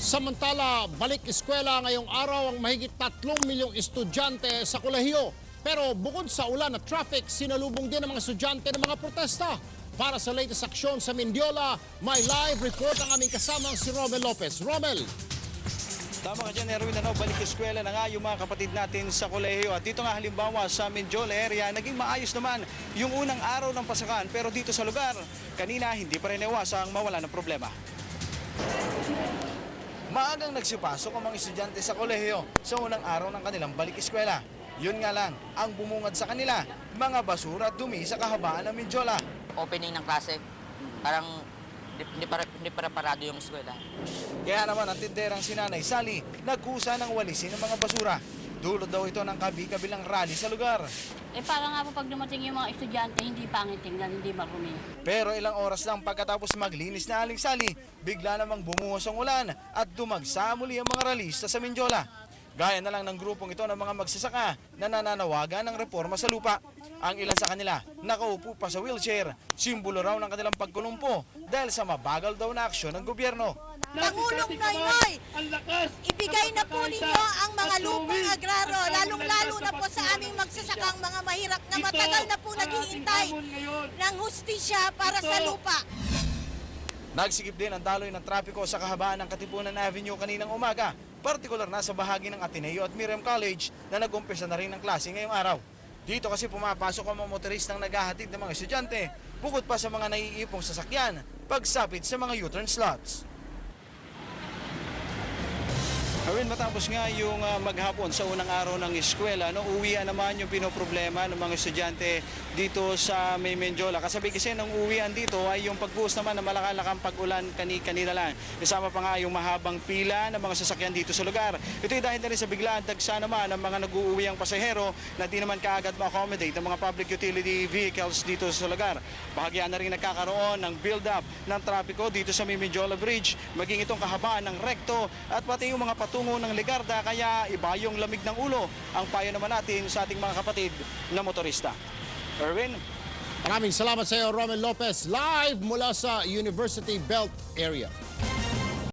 Samantala, balik eskwela ngayong araw ang mahigit 3 milyong estudyante sa kolehiyo. Pero bukod sa ulan at traffic, sinalubong din ang mga estudyante ng mga protesta. Para sa latest aksyon sa Mindiola, may live report ang aming kasamang si Romel Lopez. Romel! Tama ka dyan, Erwin. Ano, balik eskwela na nga yung mga kapatid natin sa kolehiyo. At dito nga halimbawa sa Mindiola area, naging maayos naman yung unang araw ng pasakan. Pero dito sa lugar, kanina hindi pa rin iwasang mawala ng problema. Maagang nagsipasok ang mga estudyante sa kolehiyo sa unang araw ng kanilang balik eskwela. Yun nga lang, ang bumungad sa kanila, mga basura at dumi sa kahabaan ng Mindiola. opening ng klase, parang hindi, para, hindi para parado yung eskwela. Kaya naman ang tinderang si Nanay Sally nagkusa ng walisin ng mga basura. Dulot daw ito ng kabi-kabilang rally sa lugar. Eh para nga po pag dumating yung mga estudyante, hindi pangit tingnan, hindi marumi. Pero ilang oras lang pagkatapos maglinis na Aling Sally, bigla namang bumuhos ang ulan at dumagsa muli ang mga ralista sa Mindiola. Gaya na lang ng grupong ito ng mga magsasaka na nananawagan ng reforma sa lupa. Ang ilan sa kanila nakaupo pa sa wheelchair, simbolo raw ng kanilang pagkulumpo dahil sa mabagal daw na aksyon ng gobyerno. Pangulong Noynoy, ibigay na po ninyo ang mga lupang agraro, lalong-lalo na po sa aming magsasakang mga mahirap na matagal na po naghihintay ng hustisya para sa lupa. Nagsigip din ang daloy ng trapiko sa kahabaan ng Katipunan Avenue kaninang umaga, partikular na sa bahagi ng Ateneo at Miriam College na nag-umpisa na rin ng klase ngayong araw. Dito kasi pumapasok ang mga motoristang naghahatid ng mga estudyante, bukod pa sa mga naiipong sasakyan, pagsapit sa mga U-turn slots. Awin, matapos nga yung ah, maghapon sa unang araw ng eskwela, no, uwian naman yung pinoproblema ng mga estudyante dito sa May Mendiola. Kasabi kasi ng uwian dito ay yung pagbuhos naman ng malakalakang pag-ulan kani kanina lang. Kasama pa nga yung mahabang pila ng mga sasakyan dito sa lugar. Ito ay dahil na rin sa biglaan dagsa naman ng mga nag-uuwiang pasahero na di naman kaagad ma-accommodate ng mga public utility vehicles dito sa lugar. Bahagyan na rin nagkakaroon ng build-up ng trapiko dito sa May Bridge, maging itong kahabaan ng rekto at pati yung mga patungo ng Ligarda kaya iba yung lamig ng ulo ang payo naman natin sa ating mga kapatid na motorista. Erwin, Maraming salamat sa iyo, Romel Lopez, live mula sa University Belt area.